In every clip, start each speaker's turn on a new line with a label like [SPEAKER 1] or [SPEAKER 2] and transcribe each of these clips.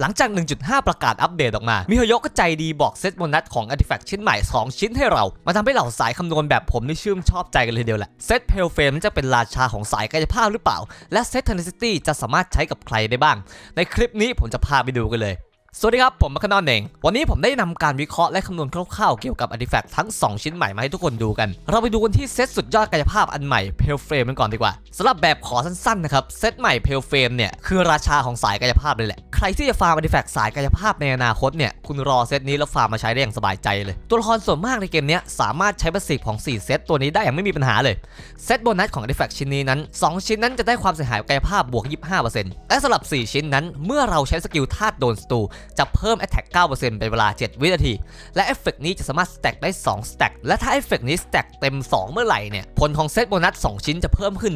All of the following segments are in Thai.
[SPEAKER 1] หลังจาก 1.5 ประกาศอัปเดตออกมา มิโฮโยก็ใจดีบอกเซตโบนัสของ Artifact ชิ้นใหม่ 2 ชิ้นให้เรา มาทำให้เหล่าสายคำนวณแบบผมนี่ชื่นชอบใจกันเลยเดียวแหละ เซตเพลเฟมจะเป็นราชาของสายกายภาพหรือเปล่า และเซตเทนนิสตี้จะสามารถใช้กับใครได้บ้าง ในคลิปนี้ผมจะพาไปดูกันเลย สวัสดีครับ ผมมัคคานอนเอง วันนี้ผมได้นำการวิเคราะห์และคำนวณคร่าวๆเกี่ยวกับ Artifact ทั้ง 2 ชิ้นใหม่มาให้ทุกคนดูกัน เราไปดูกันที่เซตสุดยอดกายภาพอันใหม่ Pale Frame กันก่อนดีกว่าสำหรับแบบขอสั้นๆนะครับ เซตใหม่ Pale Frame เนี่ย คือราชาของสายกายภาพเลยแหละ ใครที่จะฟาร์ม Artifact สายกายภาพในอนาคตเนี่ย คุณรอเซตนี้แล้วฟาร์มมาใช้ได้อย่างสบายใจเลย ตัวละครส่วนมากในเกมนี้สามารถใช้ประสิทธิ์ของ 4 เซตตัวนี้ได้อย่างไม่มีปัญหาเลยเซตโบนัสของ Artifact ชิ้นนี้นั้น 2 ชิ้นนั้นจะได้ความเสียหายกายภาพบวก 25%และสำหรับ 4 ชิ้นนั้น เมื่อเราใช้สกิลธาตุโดนสตูจะเพิ่ม Attack 9%เป็นเวลา 7 วินาที และเอฟเฟกต์นี้จะสามารถสแต็กได้2สแต็กและถ้าเอฟเฟกต์นี้สแต็กเต็ม 2 เมื่อไหร่เนี่ย ผลของเซตโบนัส 2 ชิ้นจะเพิ่มขึ้น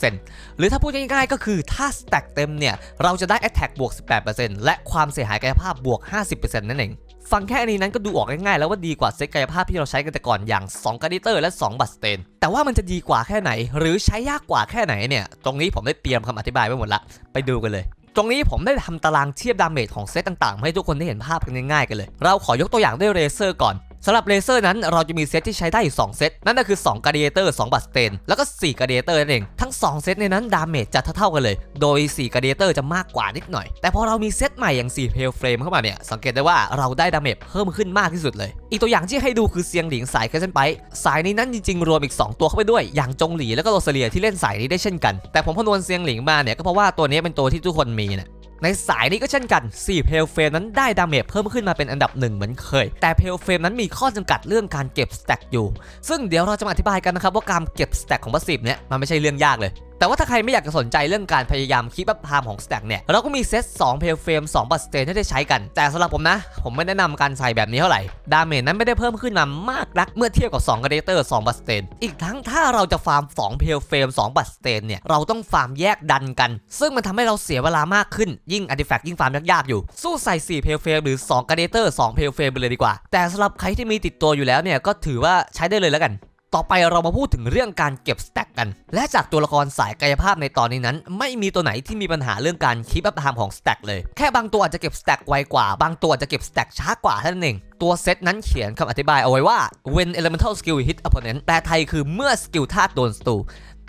[SPEAKER 1] 100%หรือถ้าพูดง่ายๆก็คือถ้าสแต็กเต็มเนี่ย เราจะได้ Attack บวก 18%และความเสียหายกายภาพบวก 50%นั่นเองฟังแค่นี้นั้นก็ดูออกง่ายๆแล้วว่าดีกว่าเซตกายภาพที่เราใช้กันแต่ก่อนอย่าง2การ์ดิเตอร์และ 2 บัตสเตน แต่ว่ามันจะดีกว่าแค่ไหน หรือใช้ยากกว่าแค่ไหนเนี่ย ตรงนี้ผมได้เตรียมคำอธิบายไว้หมดละ ไปดูกันเลย ตรงนี้ผมได้ทำตารางเทียบดาเมจของเซตต่างๆ ให้ทุกคนได้เห็นภาพกันง่ายๆกันเลย เราขอยกตัวอย่างด้วยเรเซอร์ก่อน สำหรับเลเซอร์นั้นเราจะมีเซตที่ใช้ได้อยู่2เซตนั่นก็คือ2 g า a d i a t o r 2บัตสเตนแล้วก็4 g า a d i a t o r นั่นเองทั้ง 2 เซตในนั้นดาเมจจะเท่าๆกันเลย โดย4 g า a d i a t o r จะมากกว่านิดหน่อย แต่พอเรามีเซตใหม่อย่าง4 Pale Frame เข้ามาเนี่ยสังเกตได้ว่าเราได้ดาเมจเพิ่มขึ้นมากที่สุดเลย อีกตัวอย่างที่ให้ดูคือเซียงหลิงสายเคเซนไปสายนี้นั้นจริงๆรวมอีก 2 ตัวเข้าไปด้วย อย่างจงหลีแล้วก็โรซาเลียที่เล่นสายนี้ได้เช่นกัน แต่ผมพนวนเซียงหลิงมาเนี่ยก็เพราะว่าตัวนี้เป็นตัวที่ทุกคนมีนี่ย ในสายนี้ก็เช่นกัน4เพลเฟรมนั้นได้ดาเมจเพิ่มขึ้นมาเป็นอันดับหนึ่งเหมือนเคย แต่เพลเฟรมนั้นมีข้อจำกัดเรื่องการเก็บสแต็กอยู่ ซึ่งเดี๋ยวเราจะมาอธิบายกันนะครับว่าการเก็บสแต็กของพาสซีฟเนี่ยมันไม่ใช่เรื่องยากเลย แต่ว่าถ้าใครไม่อยากจะสนใจเรื่องการพยายามคีบอัพไทม์ของสแต็กเนี่ยเราก็มีเซต2เพลเฟรม2บัตสเตนให้ได้ใช้กัน แต่สำหรับผมนะ ผมไม่แนะนำการใส่แบบนี้เท่าไหร่ดาเมจนั้นไม่ได้เพิ่มขึ้นมามากนักเมื่อเทียบกับ2กระเดเตอร์2บัตสเตนอีกทั้งถ้าเราจะฟาร์ม2เพลเฟรม2บัตสเตนเนี่ยเราต้องฟาร์มแยกดันกัน ซึ่งมันทำให้เราเสียเวลามากขึ้นยิ่งอาร์ติแฟกต์ยิ่งฟาร์มยากๆอยู่สู้ใส่4เพลเฟรมหรือ2กระเดเตอร์2เพลเฟรมไปเลยดีกว่า แต่สำหรับใครที่มีติดตัวอยู่แล้วเนี่ยก็ถือว่าใช้ได้เลยแล้วกัน ต่อไปเรามาพูดถึงเรื่องการเก็บสแต็กกัน และจากตัวละครสายกายภาพในตอนนี้นั้น ไม่มีตัวไหนที่มีปัญหาเรื่องการคีปอัพไทม์ของสแต็กเลย แค่บางตัวอาจจะเก็บสแต็กไวกว่า บางตัวอาจจะเก็บสแต็กช้ากว่าเท่านั้นเองตัวเซตนั้นเขียนคำอธิบายเอาไว้ว่า when elemental skill hit opponent แปลไทยคือเมื่อสกิลธาตุโดนสตู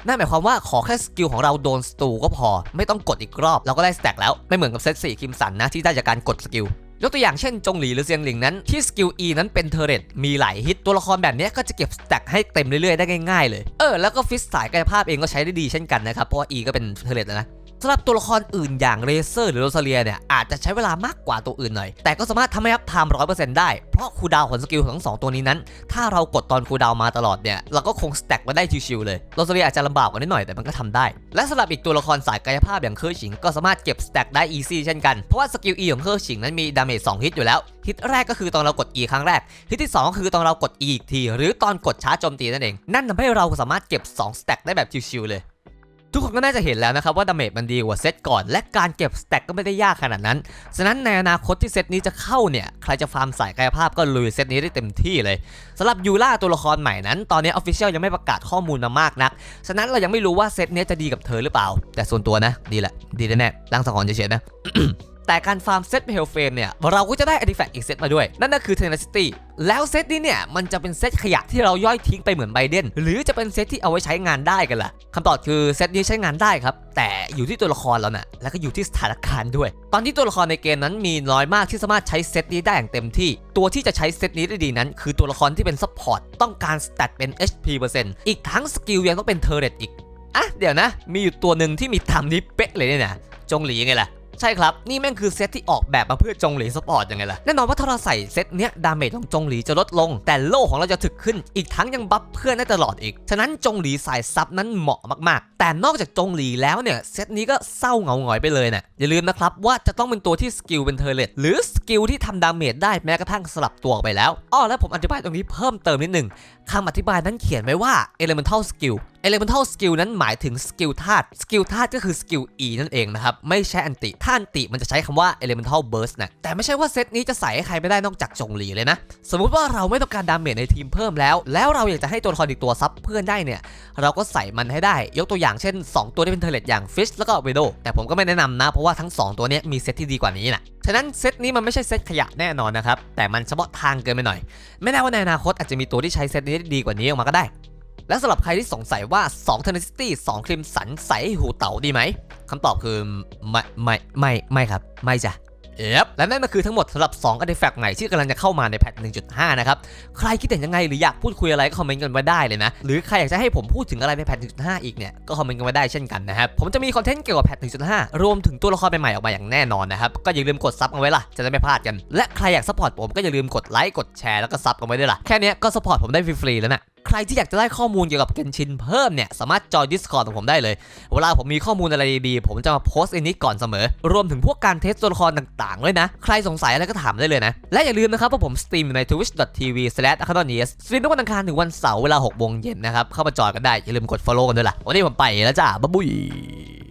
[SPEAKER 1] นั่นหมายความว่าขอแค่สกิลของเราโดนสตูก็พอ ไม่ต้องกดอีกรอบเราก็ได้สแต็กแล้วไม่เหมือนกับเซต4คิมสันนะที่ได้จากการกดสกิล ยกตัวอย่างเช่นจงหลีหรือเซียงหลิงนั้นที่สกิล E นั้นเป็นเทอร์เรตมีหลายฮิตตัวละครแบบนี้ก็จะเก็บสแต็กให้เต็มเรื่อยๆได้ง่ายๆเลย เออแล้วก็ฟิสสายกายภาพเองก็ใช้ได้ดีเช่นกันนะครับเพราะว่า E ก็เป็นเทอร์เรตแล้วนะ สำหรับตัวละครอื่นอย่างเรเซอร์หรือโรซาเลียเนี่ยอาจจะใช้เวลามากกว่าตัวอื่นหน่อย แต่ก็สามารถทำให้อัพไทม์ร้อยเปอร์เซ็นต์ได้ เพราะคูดาวของสกิลของทั้งสองตัวนี้นั้น ถ้าเรากดตอนคูดาวมาตลอดเนี่ย เราก็คงสแต็กมาได้ชิวๆเลยโรซาเลียอาจจะลำบากกว่านิดหน่อยแต่มันก็ทำได้ และสำหรับอีกตัวละครสายกายภาพอย่างเคอร์ชิงก็สามารถเก็บสแต็กได้อีซี่เช่นกันเพราะว่าสกิล E ของเคอร์ชิงนั้นมีดาเมจ2ฮิตอยู่แล้วฮิตแรกก็คือตอนเรากด E ครั้งแรกฮิตที่2ก็คือตอนเรากด E อีกที หรือตอนกดชาร์จโจมตีนั่นเอง นั่นทำให้เราสามารถเก็บ2สแต็กได้แบบชิวๆเลย ทุกคนก็น่าจะเห็นแล้วนะครับว่าดาเมจมันดีกว่าเซตก่อน และการเก็บสแต็กก็ไม่ได้ยากขนาดนั้น ฉะนั้นในอนาคตที่เซตนี้จะเข้าเนี่ย ใครจะฟาร์มสายกายภาพก็ลุยเซตนี้ได้เต็มที่เลยสำหรับยูล่าตัวละครใหม่นั้น ตอนนี้ออฟฟิเชียลยังไม่ประกาศข้อมูลมามากนัก ฉะนั้นเรายังไม่รู้ว่าเซตนี้จะดีกับเธอหรือเปล่า แต่ส่วนตัวนะ ดีแหละ ดีแน่ๆร่างสังหรณ์เฉยๆนะ แต่การฟาร์มเซตเฮลเฟมเนี่ย เราก็จะได้อาร์ติแฟกต์อีกเซตมาด้วย นั่นก็คือ Tenacity แล้วเซตนี้เนี่ย มันจะเป็นเซตขยะที่เราย่อยทิ้งไปเหมือนไบเดนหรือจะเป็นเซตที่เอาไว้ใช้งานได้กันล่ะคำตอบคือเซตนี้ใช้งานได้ครับ แต่อยู่ที่ตัวละครแล้วนะแล้วก็อยู่ที่สถานการณ์ด้วย ตอนที่ตัวละครในเกมนั้นมีน้อยมากที่สามารถใช้เซตนี้ได้อย่างเต็มที่ ตัวที่จะใช้เซตนี้ได้ดีนั้น คือตัวละครที่เป็นซัพพอร์ตต้องการสแตทเป็น HP เปอร์เซ็นต์อีกทั้งสกิลยังต้องเป็นเทอร์เรตอีกอะเดี๋ยวนะ มีอยู่ตัวหนึ่งที่มีตามนี้เป๊ะเลยเนี่ยนะจงหลีไงล่ะ ใช่ครับ นี่แม่งคือเซตที่ออกแบบมาเพื่อจงหลีสปอร์ตยังไงล่ะ แน่นอนว่าถ้าเราใส่เซตเนี้ยดาเมจของจงหลีจะลดลง แต่โล่ของเราจะถึกขึ้น อีกทั้งยังบัฟเพื่อนได้ตลอดอีก ฉะนั้นจงหลีสายซับนั้นเหมาะมากๆ แต่นอกจากจงหลีแล้วเนี่ยเซตนี้ก็เศร้าเหงาหงอยไปเลยนะอย่าลืมนะครับว่าจะต้องเป็นตัวที่สกิลเป็นเทอร์เลตหรือสกิลที่ทำดาเมจได้แม้กระทั่งสลับตัวไปแล้วอ้อแล้วผมอธิบายตรงนี้เพิ่มเติมนิดหนึ่งคำอธิบายนั้นเขียนไว้ว่า elemental skill Elemental Skill นั้นหมายถึงสกิลธาตุสกิลธาตุก็คือสกิล E นั่นเองนะครับไม่ใช่อันติถ้าอันติมันจะใช้คำว่า Elemental Burst นะแต่ไม่ใช่ว่าเซตนี้จะใส่ให้ใครไม่ได้นอกจากจงหลีเลยนะ สมมุติว่าเราไม่ต้องการดาเมจในทีมเพิ่มแล้ว แล้วเราอยากจะให้ตัวละครอีกตัวซับเพื่อนได้เนี่ย เราก็ใส่มันให้ได้ ยกตัวอย่างเช่น 2 ตัวที่เป็นเทเลตอย่าง Fish แล้วก็ w i d o w แต่ผมก็ไม่แนะนำนะ เพราะว่าทั้ง 2 ตัวนี้มีเซตที่ดีกว่านี้นะฉะนั้นเซตนี้มันไม่ใช่เซตขยะแน่นอนนะครับแต่มันเฉพาะทางเกินไปหน่อย ไม่แน่ว่าในอนาคตอาจจะมีตัวที่ใช้เซตนี้ได้ดีกว่านี้ออกมาก็ได้ และสำหรับใครที่สงสัยว่า2 Tenacity 2 Crimson ใส่ให้หูเต๋าดีไหมคำตอบคือไม่ไม่ไม่ไม่ครับ ไม่จ้ะเอฟและนั่นก็คือทั้งหมดสำหรับ2 Artifact ใหม่ที่กำลังจะเข้ามาในแพท 1.5 นะครับ ใครคิดเห็นยังไงหรืออยากพูดคุยอะไรก็คอมเมนต์กันไว้ได้เลยนะ หรือใครอยากจะให้ผมพูดถึงอะไรในแพท 1.5 อีกเนี่ย ก็คอมเมนต์กันไว้ได้เช่นกันนะครับ ผมจะมีคอนเทนต์เกี่ยวกับแพท 1.5 รวมถึงตัวละครใหม่ๆออกมาอย่างแน่นอนนะครับ ก็อย่าลืมกดซับกันไว้ล่ะ จะได้ไม่พลาดกัน และใครอยากซัพพอร์ตผมก็อย่าลืมกดไลค์กดแชร์แล้วก็ซับกันไว้ด้วยล่ะแค่นี้ก็ซัพพอร์ตผมได้ฟรีๆแล้วนะ ใครที่อยากจะได้ข้อมูลเกี่ยวกับเกนชินเพิ่มเนี่ย สามารถจอย Discord ของผมได้เลย เวลาผมมีข้อมูลอะไรดีๆ ผมจะมาโพสต์ในนี้ก่อนเสมอ รวมถึงพวกการเทสตัวละครต่างๆด้วยนะ ใครสงสัยอะไรก็ถามได้เลยนะ และอย่าลืมนะครับว่าผมสตรีมอยู่ใน twitch.tv/acadonius สตรีมทุกวันอังคารถึงวันเสาร์เวลา6โมงเย็นนะครับ เข้ามาจอยกันได้ อย่าลืมกด follow กันด้วยล่ะ วันนี้ผมไปแล้วจ้าบ๊ายบาย